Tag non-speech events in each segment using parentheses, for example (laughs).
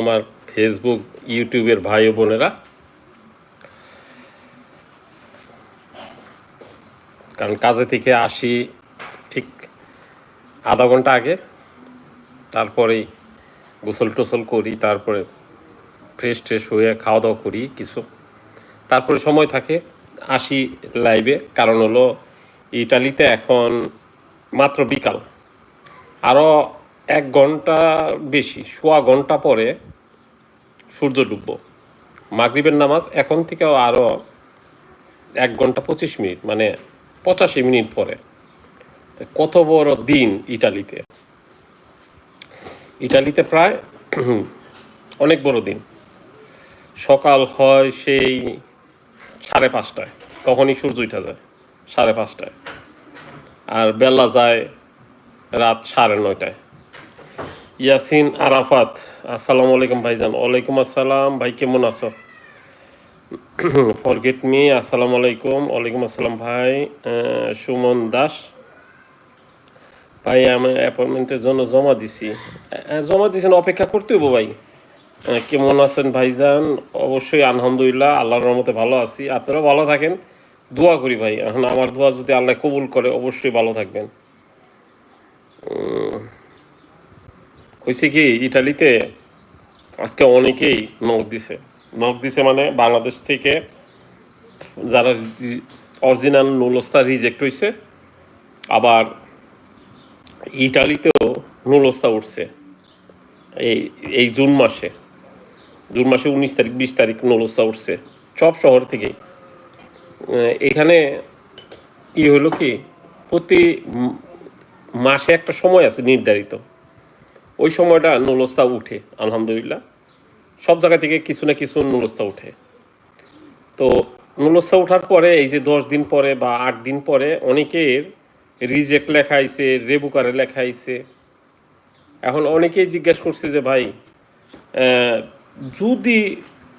আমার ফেসবুক ইউটিউবের ভাই বোনেরা। কারণ কাজে থেকে আসি ঠিক আধা ঘণ্টা আগে, তারপরেই গোসল টোসল করি, তারপরে ফ্রেশ ট্রেশ হয়ে খাওয়া দাওয়া করি কিছু। তারপরে সময় থাকে, আসি লাইভে কারণ হলো ইটালিতে এখন মাত্র বিকাল। আরও এক ঘণ্টা বেশি, সোয়া ঘণ্টা পরে সূর্য ডুবব। মাগরিবের নামাজ এখন থেকেও আরও এক ঘণ্টা পঁচিশ মিনিট মানে পঁচাশি মিনিট পরে। কত বড় দিন ইটালিতে? ইটালিতে প্রায় (clears throat) অনেক বড় দিন। সকাল হয় সেই সাড়ে পাঁচটায়, তখনই সূর্য উঠা যায় সাড়ে পাঁচটায়। আর বেলা যায় রাত সাড়ে নয়টায়। ইয়াসিন আরাফাত, আসসালামু আলাইকুম ভাইজান। ওয়ালাইকুম আসসালাম। ভাই, কেমন আছো? (clears throat) ফরগেট মি আসসালামু আলাইকুম। ওয়ালাইকুম আসসালাম ভাই সুমন দাস। ভাই, আমি অ্যাপয়েন্টমেন্টের জন্য জমা দিছি। জমা দিয়েছেন অপেক্ষা করতে হব ভাই। কেমন আছেন ভাইজান? অবশ্যই আলহামদুলিল্লাহ, আল্লাহর রহমতে ভালো আছি। আপনারাও ভালো থাকেন। দোয়া করি ভাই। এখন আমার দোয়া যদি আল্লাহ কবুল করে, অবশ্যই ভালো থাকবেন। হয়েছে কি, ইটালিতে আজকে অনেকেই নখ দিছে। নখ দিছে মানে বাংলাদেশ থেকে যারা অরিজিনাল নুলস্তা রিজেক্ট হয়েছে আবার ইটালিতেও নুলস্তা উঠছে এই এই জুন মাসে। জুন মাসে উনিশ তারিখ, বিশ তারিখ নুলস্তা উঠছে সব শহর থেকেই। এখানে ই হলো কি, প্রতি মাসে একটা সময় আছে নির্ধারিত। ওই সময়টা নুলস্তা উঠে, আলহামদুলিল্লাহ। সব জায়গা থেকে কিছু না কিছু নুলস্তা উঠে। তো নুলস্তা ওঠার পরে, এই যে দশ দিন পরে বা আট দিন পরে অনেকের রিজেক্ট লেখা আইছে রেবুকারে লেখা আইছে এখন অনেকেই জিজ্ঞেস করছে যে, ভাই যদি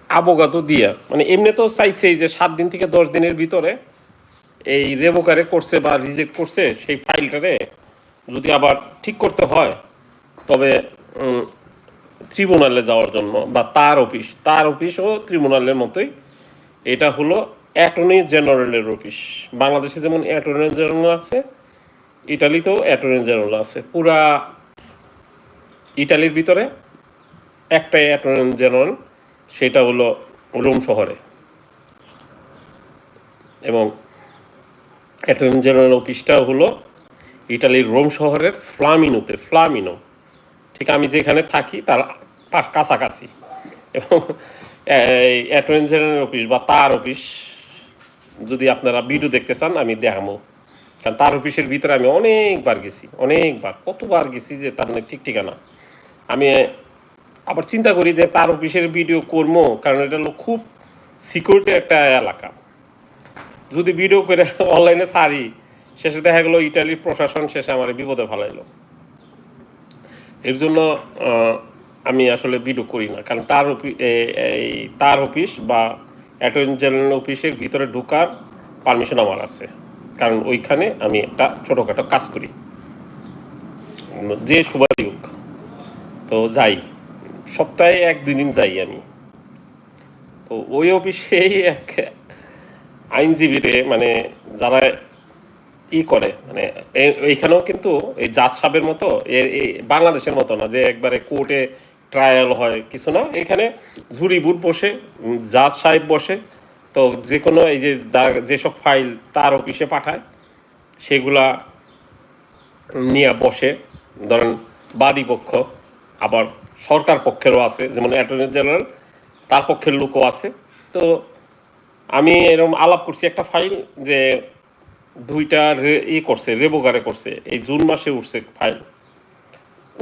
আবগাত দিয়া মানে এমনি তো চাইছে যে সাত দিন থেকে দশ দিনের ভিতরে এই রেবোকারে করছে বা রিজেক্ট করছে, সেই ফাইলটারে যদি আবার ঠিক করতে হয় তবে ট্রিব্যুনালে যাওয়ার জন্য, বা তার অফিস তার অফিসও ট্রিব্যুনালের মতোই। এটা হলো অ্যাটর্নি জেনারেলের অফিস বাংলাদেশে যেমন অ্যাটর্নি জেনারেল আছে, ইটালিতেও অ্যাটর্নি জেনারেল আছে। পুরা ইটালির ভিতরে একটাই অ্যাটর্নি জেনারেল সেটা হলো রোম শহরে। এবং অ্যাটর্নি জেনারেল অফিসটা হলো ইটালির রোম শহরের ফ্লামিনোতে ফ্লামিনো ঠিক, আমি যেখানে থাকি তার কাছাকাছি। এবং এই অ্যাটর্নি জেনারেল অফিস বা তার অফিস, যদি আপনারা ভিডিও দেখতে চান, আমি দেখামো কারণ তার অফিসের ভিতরে আমি অনেকবার গেছি, অনেকবার, কতবার গেছি যে তার মানে ঠিক ঠিকানা। আমি আবার চিন্তা করি যে তার অফিসের ভিডিও করব, কারণ এটা হলো খুব সিকিউরিটি একটা এলাকা। যদি ভিডিও করে অনলাইনে সারি শেষে দেখা গেলো ইটালির প্রশাসন শেষে আমার বিপদে ফেলাইলো। এর জন্য আমি আসলে ভিডিও করি না। কারণ তার এই, তার অফিস বা অ্যাটর্নি জেনারেল অফিসের ভিতরে ঢোকার পারমিশন আমার আছে। কারণ ওইখানে আমি একটা ছোটোখাটো কাজ করি। যে সুবাদই হোক। তো যাই। সপ্তাহে এক, দুই দিন যাই আমি। তো ওই অফিসেই এক আইনজীবীরে মানে যারা ই করে। মানে এইখানেও কিন্তু এই জাজ সাহেবের মতো, এ- এই বাংলাদেশের মতো না যে একবারে কোর্টে ট্রায়াল হয়, কিছু না। এখানে ঝুড়ি বুট বসে জাজ সাহেব বসে। তো যে কোনো এই যে যা- যেসব ফাইল তার অফিসে পাঠায়, সেগুলা নিয়ে বসে। ধরেন বাদী পক্ষ, আবার সরকার পক্ষেরও আছে, যেমন অ্যাটর্নি জেনারেল, তার পক্ষের লোকও আছে। তো আমি এরকম আলাপ করছি একটা ফাইল যে দুইটা ই করছে, রেবোগারে করছে। এই জুন মাসে উঠছে ফাইল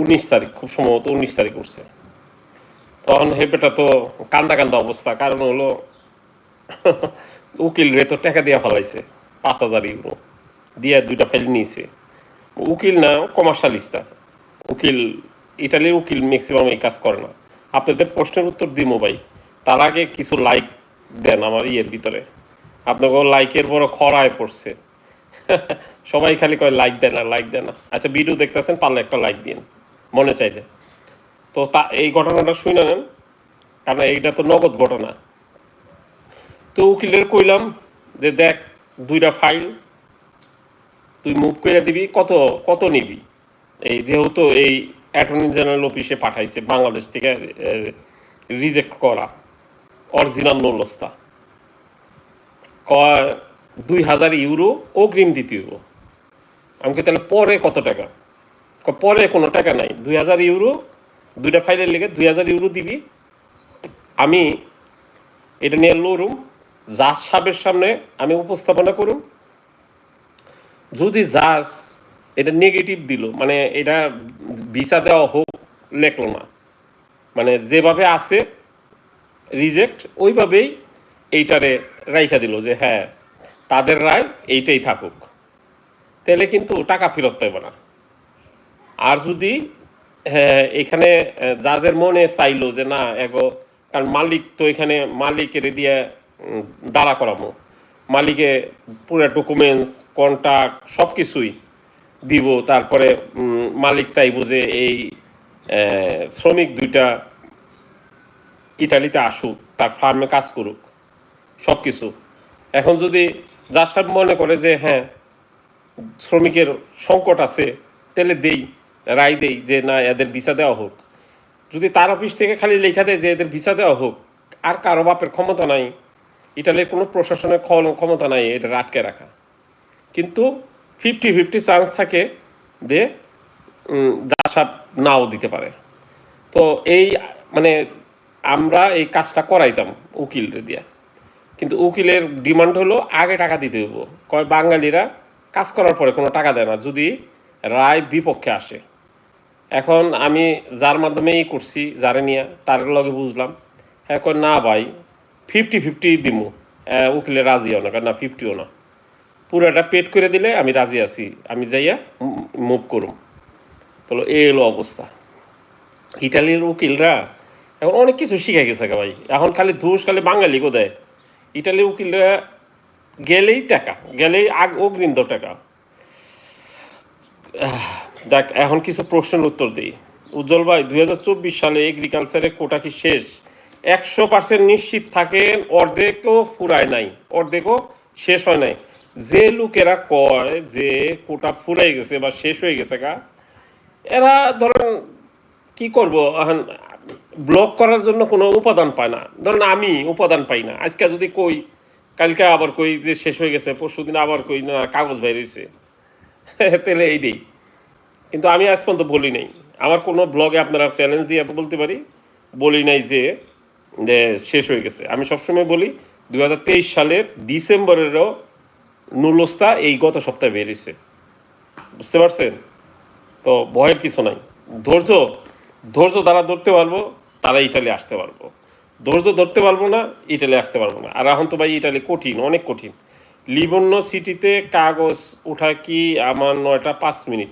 উনিশ তারিখ, খুব সম্ভবত উনিশ তারিখ উঠছে। তখন হেপেটা তো কান্দা কান্দা অবস্থা, কারণ হলো উকিল রে তো টাকা দিয়া ফেলাইছে, পাঁচ হাজার ইউরো দিয়া দুইটা ফাইল নিয়েছে। উকিল না কমার্শালিস্টা উকিল ইটালির উকিল ম্যাক্সিমাম এই কাজ করে না। আপনাদের প্রশ্নের উত্তর দিমো ভাই। তার আগে কিছু লাইক দেন আমার ইয়ের ভিতরে। আপনাকে লাইকের বড় খরায় পড়ছে। (laughs) সবাই খালি কয় লাইক দেন না লাইক দেন না। আচ্ছা ভিডিও দেখতেছেন, পারলে একটা লাইক দিন মনে চাইলে। তো তা, এই ঘটনাটা শুনে নেন, কারণ এইটা তো নগদ ঘটনা। তো উকিলের কইলাম যে, দেখ, দুইটা ফাইল তুই মুভ করে দিবি, কত কত নিবি? এই যেহেতু এই অ্যাটর্নি জেনারেল অফিসে পাঠাইছে, বাংলাদেশ থেকে রিজেক্ট করা অরিজিনাল নলস্তা কয় দুই হাজার ইউরো অগ্রিম দিতে হইব আমাকে তাহলে পরে কত টাকা? পরে কোনো টাকা নাই। দুই হাজার ইউরো, দুইটা ফাইলের লেগে দুই হাজার ইউরো দিবি। আমি এটা নিয়ে লড়ুম জাজ সাহেবের সামনে আমি উপস্থাপনা করুম। যদি জাজ এটা নেগেটিভ দিল মানে এটা ভিসা দেওয়া হোক, লেখলো না। মানে যেভাবে আছে রিজেক্ট ওইভাবেই এইটারে রাইখা দিল যে হ্যাঁ তাদের রায় এইটাই থাকুক। তাহলে কিন্তু টাকা ফেরত পাইব না। আর যদি হ্যাঁ, এখানে জাজের মনে চাইলো যে না এগো কারণ মালিক তো এখানে মালিকের দিয়ে দাঁড়া করামো মালিকে পুরো ডকুমেন্টস কন্ট্যাক্ট সব কিছুই দিব। তারপরে মালিক চাইব যে এই শ্রমিক দুইটা ইটালিতে আসুক তার ফার্মে কাজ করুক সব কিছু এখন যদি যার সাহেব মনে করে যে হ্যাঁ শ্রমিকের সংকট আছে তেলে দেই রায় দেই যে না এদের ভিসা দেওয়া হোক। যদি তার অফিস থেকে খালি লেখা দেয় যে এদের ভিসা দেওয়া হোক আর কারও বাপের ক্ষমতা নাই ইটালির কোনো প্রশাসনের ক্ষম- ক্ষমতা নাই এটা আটকে রাখা। কিন্তু ফিফটি ফিফটি চান্স থাকে যে উম, যা সাপ নাও দিতে পারে। তো এই মানে আমরা এই কাজটা করাইতাম উকিল দিয়া। কিন্তু উকিলের ডিমান্ড হলো আগে টাকা দিতে হইব। কয় বাঙালিরা কাজ করার পরে কোনো টাকা দেয় না, যদি রায় বিপক্ষে আসে। এখন আমি যার মাধ্যমেই করছি, যারে নিয়ে, তার লগে বুঝলাম। হ্যাঁ কয় না ভাই ফিফটি ফিফটি দিমু উকিলে রাজিও না, কয় না ফিফটিও না। পুরোটা পেড করে দিলে আমি রাজি আছি, আমি যাইয়া মুভ করুম। তাহলে এই হলো অবস্থা। ইটালির উকিলরা এখন অনেক কিছু শিখে গেছে ভাই। এখন খালি দোষ খালি বাঙালি দেয়। ইটালির উকিলরা গেলেই টাকা, গেলেই আগ অগ্রিম দাও টাকা। দেখ, এখন কিছু প্রশ্নের উত্তর দিই। উজ্জ্বল ভাই, দুই হাজার চব্বিশ সালে এগ্রিকালচারের কোটা কি শেষ? একশো পার্সেন্ট নিশ্চিত থাকেন অর্ধেকও ফুরায় নাই, অর্ধেকও শেষ হয় নাই। যে লোকেরা কয় যে কোটা ফুরাই গেছে বা শেষ হয়ে গেছে কা এরা ধরেন কি করব? এখন ব্লক করার জন্য কোনো উপাদান পায় না। ধরেন আমি উপাদান পাই না। আজকে যদি কই, কালকে আবার কই যে শেষ হয়ে গেছে, পরশু দিন আবার কই, না, কাগজ বাইর হয়েছে (laughs) তাহলে এইটাই কিন্তু আমি আজ পর্যন্ত বলি নাই। আমার কোনো ব্লগে আপনারা চ্যালেঞ্জ দিয়ে বলতে পারি। বলি নাই যে যে শেষ হয়ে গেছে। আমি সবসময় বলি দু হাজার তেইশ সালের ডিসেম্বরেরও নুলস্তা এই গত সপ্তাহে বেরিয়েছে বুঝতে পারছেন? তো ভয়ের কিছু নাই। ধৈর্য ধৈর্য দ্বারা ধরতে পারব। তারা ইটালি আসতে পারব। ধৈর্য ধরতে পারব না, ইটালি আসতে পারব না। আর এখন তো ভাই ইটালি কঠিন, অনেক কঠিন। লিবন্য সিটিতে কাগজ ওঠা কি আমার নয়টা পাঁচ মিনিট।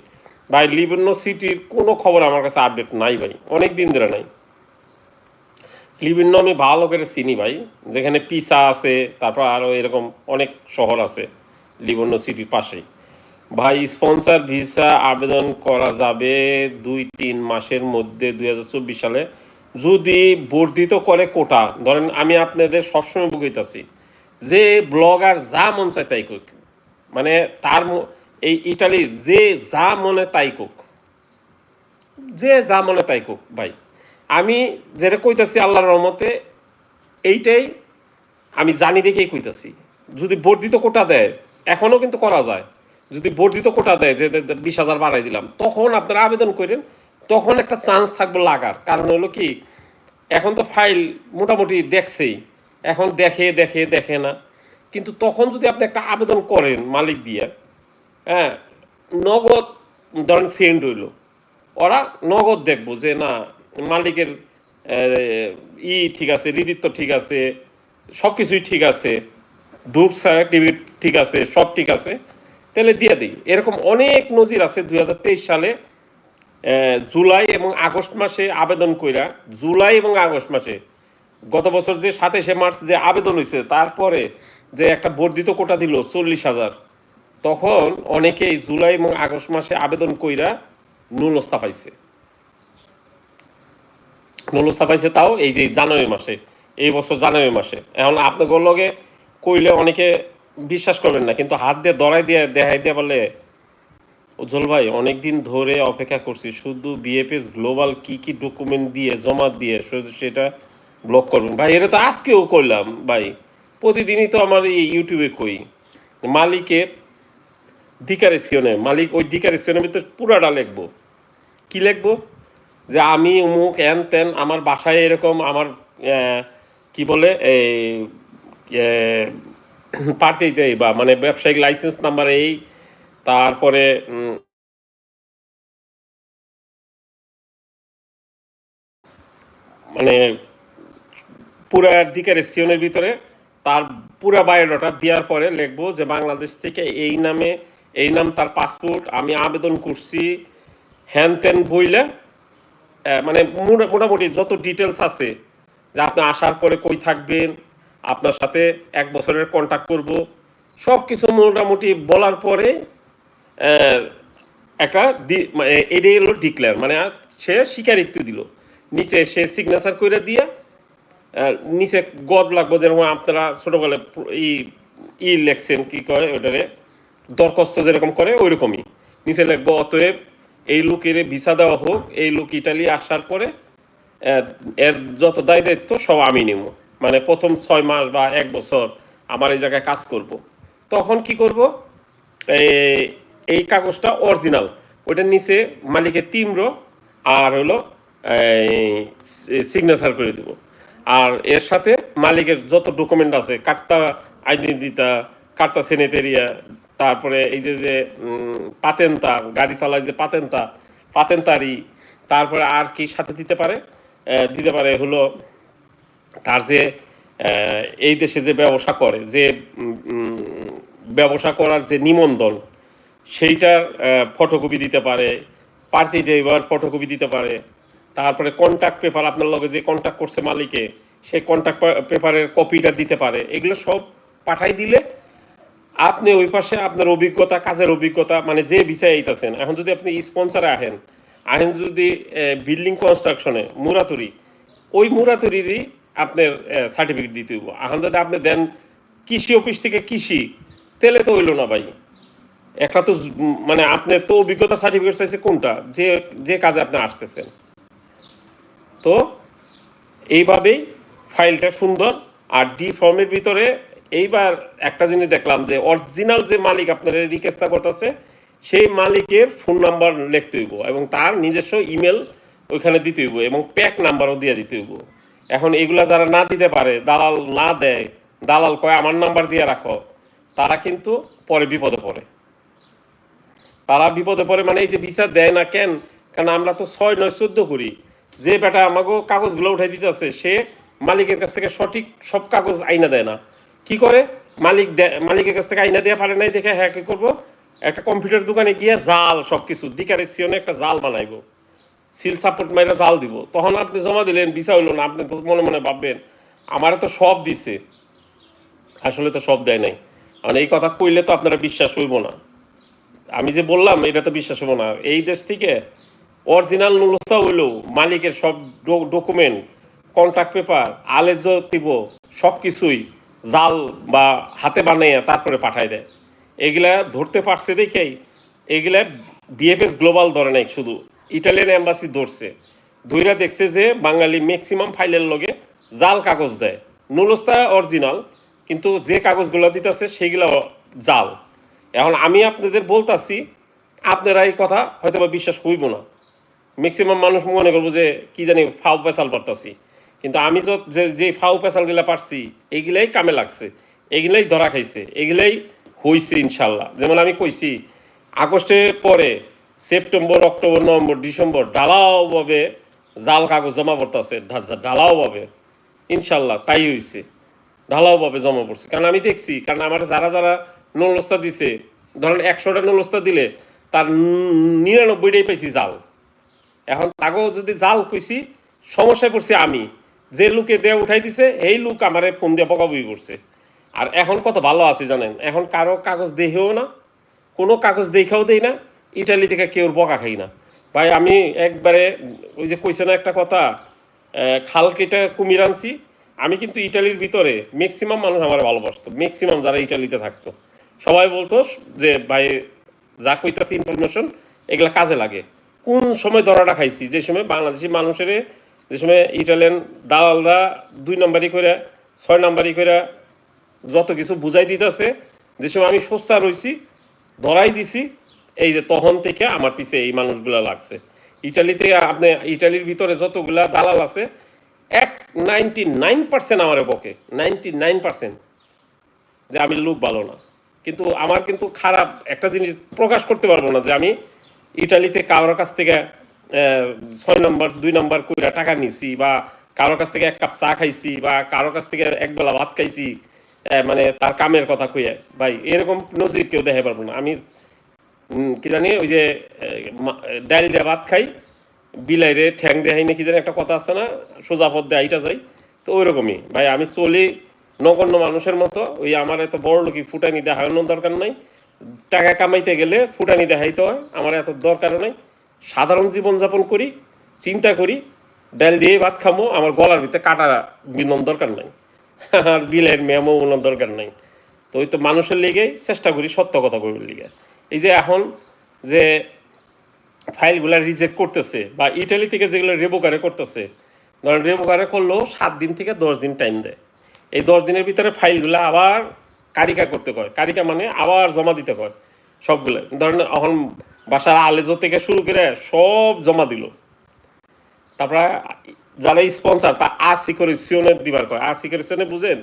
ভাই লিবন্য সিটির কোনো খবর আমার কাছে আপডেট নাই ভাই, অনেক দিন ধরে নাই। লিবিন্ন আমি ভালো করে চিনি ভাই, যেখানে পিসা আছে, তারপর আরও এরকম অনেক শহর আছে লিবন্য সিটির পাশেই। ভাই, স্পন্সর ভিসা আবেদন করা যাবে দুই তিন মাসের মধ্যে দু হাজার চব্বিশ সালে। যদি বর্ধিত করে কোটা, ধরেন আমি আপনাদের সবসময় বুঝাইতেছি যে ব্লগার যা মন চায় তাই কোক মানে তার এই ইটালির যে যা মনে তাই কোক যে যা মনে তাই কোক ভাই। আমি যেটা কইতাছি আল্লাহর রহমতে, এইটাই আমি জানি দেখেই কইতাছি। যদি বর্ধিত কোটা দেয় এখনও কিন্তু করা যায়। যদি বর্ধিত কোটা দেয় যে, বিশ হাজার বাড়াই দিলাম, তখন আপনারা আবেদন করেন তখন একটা চান্স থাকবে লাগার। কারণ হলো কি, এখন তো ফাইল মোটামুটি দেখছেই। এখন দেখে দেখে দেখে না। কিন্তু তখন যদি আপনি একটা আবেদন করেন মালিক দিয়ে হ্যাঁ নগদ, ধরেন সেন্ড হইল। ওরা নগদ দেখব যে, না, মালিকের ই ঠিক আছে হৃদিত্ব ঠিক আছে সব কিছুই ঠিক আছে দুধ সার্টিফিকেট ঠিক আছে, সব ঠিক আছে, তাহলে দিয়ে দিই। এরকম অনেক নজির আছে দু হাজার তেইশ সালে জুলাই এবং আগস্ট মাসে আবেদন কইরা, জুলাই এবং আগস্ট মাসে, গত বছর যে সাতাশে মার্চ যে আবেদন হয়েছে তারপরে যে একটা বর্ধিত কোটা দিল চল্লিশ হাজার, তখন অনেকেই জুলাই এবং আগস্ট মাসে আবেদন কইরা নুলস্তা পাইছে। নলস্তা পাইছে তাও এই যে জানুয়ারি মাসে, এই বছর জানুয়ারি মাসে। এখন আপনাদের লগে কইলে অনেকে বিশ্বাস করবেন না, কিন্তু হাত দিয়ে, দড়াই দিয়ে দেখাই দিয়ে বলে উজ্জ্বল ভাই অনেক দিন ধরে অপেক্ষা করছি, শুধু বিএফএস গ্লোবাল কি কি ডকুমেন্ট দিয়ে জমা দিয়ে শুধু সেটা ব্লক করবেন। ভাই, এটা তো আজকেও করলাম, ভাই। প্রতিদিনই তো আমার এই ইউটিউবে কই মালিকের ডিকারেশনে মালিক ওই ডিকারেশনের ভিতরে পুরাটা লিখব। কি লিখব? যে আমি অমুক এন তেন, আমার বাসায় এরকম আমার কি বলে এই পার্টিতে বা মানে ব্যবসায়িক লাইসেন্স নাম্বার এই তারপরে মানে পুরা ডিকারেশনের ভিতরে তার পুরা বায়োডাটা দেওয়ার পরে লিখব যে বাংলাদেশ থেকে এই নামে, এই নাম তার পাসপোর্ট, আমি আবেদন করছি। হ্যান ত্যান বইলে মানে মোটামুটি যত ডিটেলস আছে, যে আপনি আসার পরে কই থাকবেন, আপনার সাথে এক বছরের কন্ট্যাক্ট করব সব কিছু মোটামুটি বলার পরে একটা এটাই হলো ডিক্লেয়ার মানে সে স্বীকারিত্ব দিল। নিচে সে সিগনেচার করে দিয়ে নিচে গদ লাগবো যেরকম আপনারা ছোটোবেলায় ই ই লেখছেন, কী কয় ওটারে? দরখাস্ত যেরকম করে ওই রকমই নিচে লিখব, অতএব এই লোকের ভিসা দেওয়া হোক, এই লোক ইটালি আসার পরে, এর যত দায় দায়িত্ব সব আমি নেব। মানে প্রথম ছয় মাস বা এক বছর আমার এই জায়গায় কাজ করব। তখন কি করব? এই- কাগজটা অরিজিনাল ওইটার নিচে মালিকের তিম্র আর হলো সিগনেচার করে দিব। আর এর সাথে মালিকের যত ডকুমেন্ট আছে, কার্তা আইডেন্টিতা কার্তা সেনেটেরিয়া তারপরে এই যে যে পাতেন্তা গাড়ি চালায় যে পাতেন্তা পাতেন্তারি তারপরে আর কি সাথে দিতে পারে? দিতে পারে হলো তার যে এই দেশে যে ব্যবসা করে, যে ব্যবসা করার যে নিবন্ধন সেইটার ফটোকপি দিতে পারে পার্টি দেবার ফটোকপি দিতে পারে, তারপরে কন্ট্যাক্ট পেপার আপনার লগে যে কন্ট্যাক্ট করছে মালিকে, সেই কন্ট্যাক্ট পেপারের কপিটা দিতে পারে। এগুলো সব পাঠাই দিলে আপনি ওই পাশে আপনার অভিজ্ঞতা, কাজের অভিজ্ঞতা মানে যে বিষয়ে আইতাছেন। এখন যদি আপনি স্পন্সারে আহেন আহেন যদি বিল্ডিং কনস্ট্রাকশনে মুরাতুরি, ওই মুরাতুরিরই আপনার সার্টিফিকেট দিতে হইব। এখন যদি আপনি দেন কৃষি অফিস থেকে কৃষি, তেলে তো হইল না ভাই। একটা তো মানে আপনার তো অভিজ্ঞতা সার্টিফিকেট চাইছে কোনটা? যে যে কাজে আপনি আসতেছেন। তো এইভাবেই ফাইলটা সুন্দর। আর ডি ফর্মের ভিতরে এইবার একটা জিনিস দেখলাম যে অরিজিনাল যে মালিক আপনার রিকোয়েস্টটা করতেছে, সেই মালিকের ফোন নাম্বার লিখতে হইব এবং তার নিজস্ব ইমেল ওইখানে দিতে হইব এবং প্যাক নাম্বারও দিয়ে দিতে হইব। এখন এগুলা যারা না দিতে পারে, দালাল না দেয়, দালাল কয়, আমার নাম্বার দিয়ে রাখো। তারা কিন্তু পরে বিপদে পড়ে। তারা বিপদে পড়ে মানে এই যে ভিসা দেয় না কেন? কারণ আমরা তো ছয়, নয়, চোদ্দ করি। যে বেটা আমাকে কাগজগুলো উঠাই দিতেছে সে মালিকের কাছ থেকে সঠিক সব কাগজ আইনা দেয় না। কি করে? মালিক দেয় মালিকের কাছ থেকে আইনা দেওয়া পারে নাই দেখে হ্যাঁ কি করব? একটা কম্পিউটার দোকানে গিয়ে জাল সব কিছু দিকারের সিয়নে একটা জাল বানাইবো। সিল সাপোর্ট মাইরা জাল দিব। তখন আপনি জমা দিলেন ভিসা হইল না, আপনি মনে মনে ভাববেন, আমার তো সব দিছে। আসলে তো সব দেয় নাই। মানে এই কথা কইলে তো আপনারা বিশ্বাস হইব না। আমি যে বললাম, এটা তো বিশ্বাস হব না। এই দেশ থেকে অরিজিনাল নুলসা হইলেও মালিকের সব ডকুমেন্ট কন্ট্রাক্ট পেপার আলেজ দিব, সব কিছুই জাল বা হাতে বানাইয়া তারপরে পাঠায় দেয়। এগুলা ধরতে পারছে দেখেই, এগুলা বিএফএস গ্লোবাল ধরে নাই শুধু ইটালিয়ান এম্বাসি ধরছে। ধইরা দেখছে যে বাঙালি ম্যাক্সিমাম ফাইলের লগে জাল কাগজ দেয়। নুলস্তা অরিজিনাল কিন্তু যে কাগজগুলো দিতেছে সেগুলো জাল। এখন আমি আপনাদের বলতাছি, আপনারা এই কথা হয়তো বা বিশ্বাস হইব না। ম্যাক্সিমাম মানুষ মনে করব যে, কি জানি ফাউ পেশাল পারতাছি। কিন্তু আমি তো যে যে ফাউ পেশালগুলা পারছি এইগুলাই কামে লাগছে, এগুলাই ধরা খাইছে, এগুলাই হইছে ইনশাল্লাহ। যেমন আমি কইছি, আগস্টের পরে সেপ্টেম্বর, অক্টোবর, নভেম্বর, ডিসেম্বর ঢালাওভাবে জাল কাগজ জমা পড়তেছে ঢালাওভাবে। ইনশাল্লাহ তাই হইছে। ঢালাওভাবে জমা পড়ছে। কারণ আমি দেখছি, কারণ আমার যারা যারা নলস্তা দিছে। ধরেন একশোটা নলস্তা দিলে তার নিরানব্বইটাই পাইছি জাল। এখন তাকেও যদি জাল কইছি, সমস্যায় পড়ছি আমি। যে লোকে দেয়া উঠাই দিছে এই লোক আমারে ফোন দিয়ে বকাবই করছে। আর এখন কত ভালো আছে জানেন? এখন কারও কাগজ দেখেও না, কোনো কাগজ দেখেও দেই না, ইটালি থেকে কেউ বকা খাই না। ভাই, আমি একবারে ওই যে কইছে না একটা কথা খাল কেটে কুমির আনছি। আমি কিন্তু ইটালির ভিতরে ম্যাক্সিমাম মানুষ আমার ভালোবাসতো ম্যাক্সিমাম যারা ইটালিতে থাকতো। সবাই বলতো যে, ভাই, যা কইতাছি ইনফরমেশন এগুলা কাজে লাগে। কোন সময় ধরাটা খাইছি? যে সময় বাংলাদেশি মানুষের, যে সময় ইটালিয়ান দালালরা দুই নাম্বারই করে ছয় নাম্বারই করে যত কিছু বুঝাই দিতেছে, যে সময় আমি সোচ্চা রইছি ধরাই দিছি, এই যে তখন থেকে আমার পিছে এই মানুষগুলা লাগছে। ইটালিতে আপনি, ইটালির ভিতরে যতগুলা দালাল আছে, এক নাইনটি নাইন পার্সেন্ট আমার বকে। নাইনটি নাইন পার্সেন্ট যে আমি লোক ভালো না। কিন্তু আমার কিন্তু খারাপ একটা জিনিস প্রকাশ করতে পারব না যে আমি ইটালিতে কারোর কাছ থেকে ছয় নম্বর, দুই নম্বর কইরা টাকা নিছি বা কারোর কাছ থেকে এক কাপ চা খাইছি বা কারোর কাছ থেকে এক বেলা ভাত খাইছি মানে তার কামের কথা কইয়া। ভাই, এরকম নজির কেউ দেখে পারব না। আমি কি জানি, ওই যে ডাইল দিয়ে ভাত খাই বিলাইরে ঠ্যাং দেখাই না কি জানি একটা কথা আছে না, সোজা পথ দিয়ে আইটা যাই, তো ওই রকমই ভাই, আমি চলি নগণ্য মানুষের মতো, ওই আমার এত বড় লোকই ফুটানি দেখানোর দরকার নাই। টাকা কামাইতে গেলে ফুটানি দেখাইতে হয়, আমার এত দরকারও নাই। সাধারণ জীবনযাপন করি, চিন্তা করি, ডাল দিয়ে ভাত খামো, আমার গলার ভিতরে কাটা বিনোর দরকার নাই। (laughs) আর বিলের মেমো ওনার দরকার নাই। তো ওই তো মানুষের লেগেই চেষ্টা করি সত্য কথা কইবার লিগে। এই যে এখন যে ফাইলগুলো রিজেক্ট করতেছে, বা ইটালি থেকে যেগুলো রেবোকারে করতেছে, ধরেন রেবোকারে করলেও সাত দিন থেকে দশ দিন টাইম দেয়। এই দশ দিনের ভিতরে ফাইলগুলো আবার কারিকা করতে কয়। কারিকা মানে আবার জমা দিতে কয় সবগুলো। ধরেন এখন বাসার আলেজো থেকে শুরু করে সব জমা দিল। তারপরে যারা স্পন্সার তা আ সিকিউরিশনে দিবার কয়। আ সিকিউরিশনে বুঝেন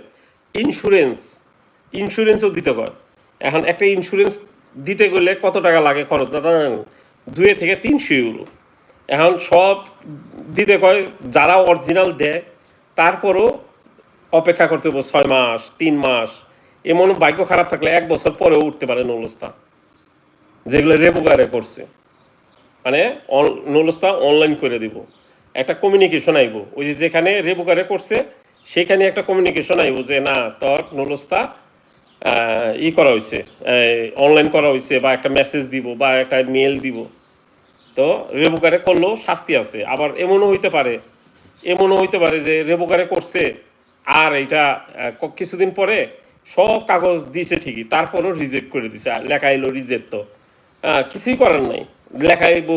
ইন্স্যুরেন্স ইন্স্যুরেন্সও দিতে কয়। এখন একটা ইন্স্যুরেন্স দিতে গেলে কত টাকা লাগে খরচ? দুয়ে থেকে তিনশো ইউরো এখন সব দিতে কয়, যারা অরিজিনাল দেয়, তারপরও অপেক্ষা করতে হবে ছয় মাস, তিন মাস। এমন ভাগ্য খারাপ থাকলে এক বছর পরেও উঠতে পারে নৌলস্তা। যেগুলো রেবোকারে করছে মানে নৌলস্তা অনলাইন করে দিব। একটা কমিউনিকেশন আইব। ওই যে যেখানে রেবোকারে করছে সেখানে একটা কমিউনিকেশন আইব যে, না, তোর নৌলস্তা ই করা হয়েছে অনলাইন করা হয়েছে বা একটা মেসেজ দিব বা একটা মেল দিব। তো রেবোকারে করলেও শাস্তি আছে। আবার এমনও হইতে পারে, এমনও হইতে পারে যে রেবোকারে করছে আর এটা কিছুদিন পরে সব কাগজ দিছে ঠিকই, তারপরও রিজেক্ট করে দিছে, আর লেখা এলো রিজেক্ট তো। কিছুই করার নাই। লেখা আইব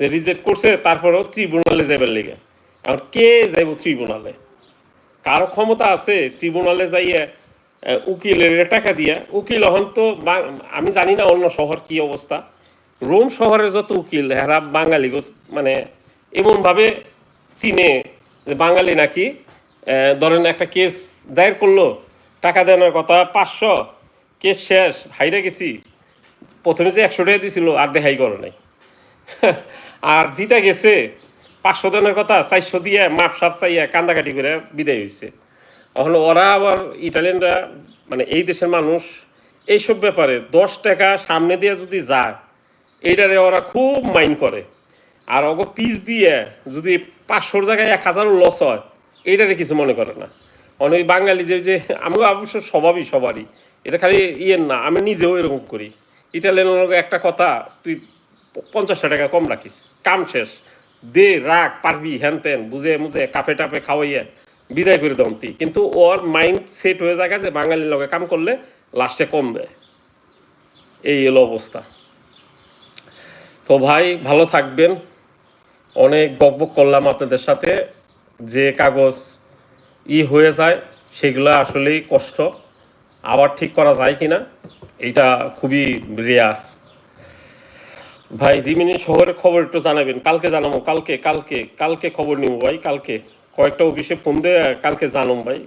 রিজেক্ট করছে, তারপরেও ট্রিব্যুনালে যাবার লেগে। এখন কে যাইব ট্রিব্যুনালে কারও ক্ষমতা আছে ট্রিব্যুনালে যাইয়ে উকিলের টাকা দিয়া। উকিল এখন তো আমি জানি না অন্য শহর কি অবস্থা। রোম শহরের যত উকিল হেরা বাঙালি মানে এমনভাবে চিনে যে বাঙালি নাকি ধরেন একটা কেস দায়ের করল, টাকা দেওয়ার কথা, পাঁচশো, কেস শেষ, হাইরে গেছি। প্রথমে যে একশো টাকা দিছিল, আর দেখাই করো নাই। (laughs) আর জিতা গেছে, পাঁচশো জনের কথা, চারশো দিয়ে মাপ সাপ চাইয়া কান্দাকাটি করে বিদায় হয়েছে এখন ওরা আবার ইটালিয়ানরা মানে এই দেশের মানুষ, এইসব ব্যাপারে দশ টাকা সামনে দিয়ে যদি যায়, এইটারে ওরা খুব মাইন্ড করে। আর অগ পিস দিয়ে যদি পাঁচশোর জায়গায় এক হাজারও লস হয় এইটারে কিছু মনে করে না। অনেক বাঙালি যে যে আমিও অবশ্য স্বভাবই সবারই। এটা খালি ইয়ের না আমি নিজেও এরকম করি। ইটালিয়ান একটা কথা, তুই পঞ্চাশটা টাকা কম রাখিস, কাম শেষ। দে, রাখ, পারবি হ্যান ত্যান বুঝে মুঝে, কাফে টাফে খাওয়াইয়া বিদায় করে তুই। কিন্তু ওর মাইন্ড সেট হয়ে যায় যে বাঙালির লগে কাম করলে লাস্টে কম দেয়। এই হলো অবস্থা। তো ভাই, ভালো থাকবেন। অনেক বকবক করলাম আপনাদের সাথে। যে কাগজ ই হয়ে যায়, সেগুলো আসলেই কষ্ট। আবার ঠিক করা যায় কিনা, এইটা খুবই রেয়ার ভাই, রিমিনি শহরের খবর একটু জানাবেন। কালকে জানাব, কালকে কালকে কালকে খবর নিব ভাই, কালকে। কয়েকটা অফিসে ফোন দিয়ে কালকে জানাম ভাই।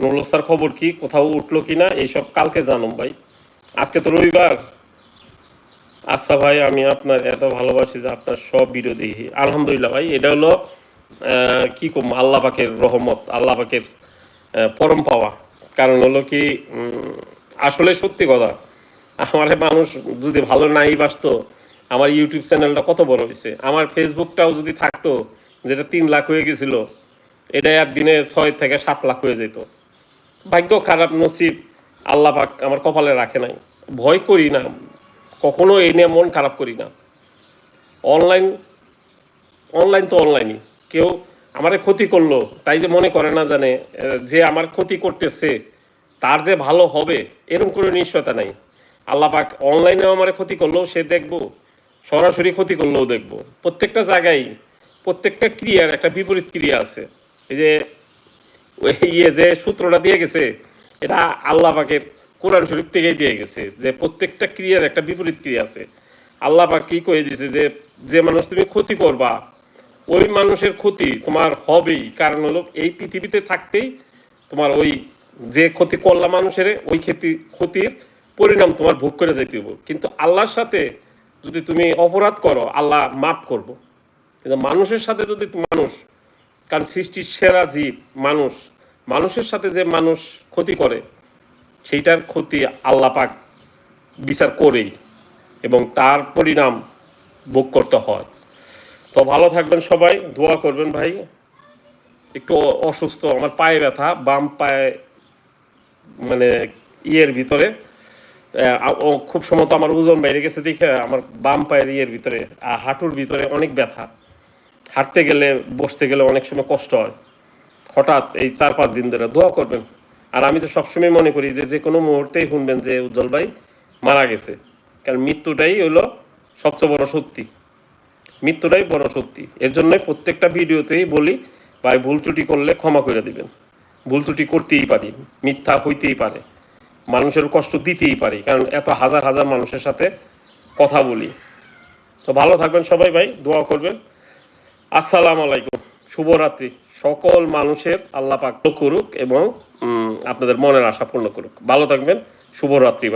নলস্তার খবর কি, কোথাও উঠল কি না এইসব কালকে জানাম ভাই। আজকে তো রবিবার। আচ্ছা ভাই, আমি আপনার এত ভালোবাসি যে আপনার সব দেখি। আলহামদুলিল্লাহ ভাই, এটা হলো কি কম, আল্লাহ পাকের রহমত, আল্লাহ পাকের পরম পাওয়া। কারণ হলো কি আসলে সত্যি কথা, আমার মানুষ যদি ভালো নাই বাসতো আমার ইউটিউব চ্যানেলটা কত বড় হয়েছে আমার ফেসবুকটাও যদি থাকতো, যেটা তিন লাখ হয়ে গেছিল, এটা একদিনে ছয় থেকে সাত লাখ হয়ে যেত। ভাগ্য খারাপ নসিব, আল্লাহ পাক আমার কপালে রাখে নাই। ভয় করি না, কখনো এই নিয়ে মন খারাপ করি না। অনলাইন অনলাইন তো অনলাইনই। কেউ আমারে ক্ষতি করল, তাই যে মনে করে না জানে যে আমার ক্ষতি করতেছে, তার যে ভালো হবে, এরকম কোনো নিশ্চয়তা নাই। আল্লাহ পাক অনলাইনেও আমার ক্ষতি করলেও সে দেখব, সরাসরি ক্ষতি করলেও দেখব। প্রত্যেকটা জায়গায়, প্রত্যেকটা ক্রিয়ার একটা বিপরীত ক্রিয়া আছে। এই যে ইয়ে যে সূত্রটা দিয়ে গেছে, এটা আল্লাহ পাকের কোরআন শরীফ থেকেই দিয়ে গেছে, যে প্রত্যেকটা ক্রিয়ার একটা বিপরীত ক্রিয়া আছে। আল্লাহ পাক কি কয়ে দিয়েছে যে যে মানুষ তুমি ক্ষতি করবা ওই মানুষের ক্ষতি তোমার হবেই। কারণ হলো এই পৃথিবীতে থাকতেই তোমার ওই যে ক্ষতি করলা মানুষের, ওই ক্ষতি, ক্ষতির পরিণাম তোমার ভোগ করে যেতে হবে কিন্তু আল্লাহর সাথে যদি তুমি অপরাধ করো, আল্লাহ মাফ করব। কিন্তু মানুষের সাথে যদি মানুষ, কারণ সৃষ্টির সেরা জীব মানুষ, মানুষের সাথে যে মানুষ ক্ষতি করে, সেইটার ক্ষতি আল্লাহ পাক বিচার করেই এবং তার পরিণাম ভোগ করতে হয়। তো ভালো থাকবেন সবাই, দোয়া করবেন ভাই। একটু অসুস্থ, আমার পায়ে ব্যথা, বাম পায়ে মানে ইয়ের ভিতরে। খুব সম্ভবত আমার ওজন বাইরে গেছে দেখে আমার বাম পায়ের ইয়ের ভিতরে, আর হাঁটুর ভিতরে অনেক ব্যথা। হাঁটতে গেলে, বসতে গেলে অনেক সময় কষ্ট হয়। হঠাৎ এই চার, পাঁচ দিন ধরে দোয়া করবেন। আর আমি তো সবসময় মনে করি যে যে কোনো মুহূর্তেই শুনবেন যে উজ্জ্বল ভাই মারা গেছে। কারণ মৃত্যুটাই হলো সবচেয়ে বড় সত্যি। মৃত্যুটাই বড় সত্যি এর জন্যই প্রত্যেকটা ভিডিওতেই বলি, ভাই, ভুল ত্রুটি করলে ক্ষমা করে দিবেন। ভুল ত্রুটি করতেই পারি, মিথ্যা হইতেই পারে। মানুষের কষ্ট দিতেই পারি, কারণ এত হাজার হাজার মানুষের সাথে কথা বলি। তো ভালো থাকবেন সবাই, ভাই, দোয়া করবেন। আসসালামু আলাইকুম, শুভরাত্রি। সকল মানুষের আল্লাহ পাক করুক এবং আপনাদের মনের আশা পূর্ণ করুক। ভালো থাকবেন, শুভরাত্রি, ভাই।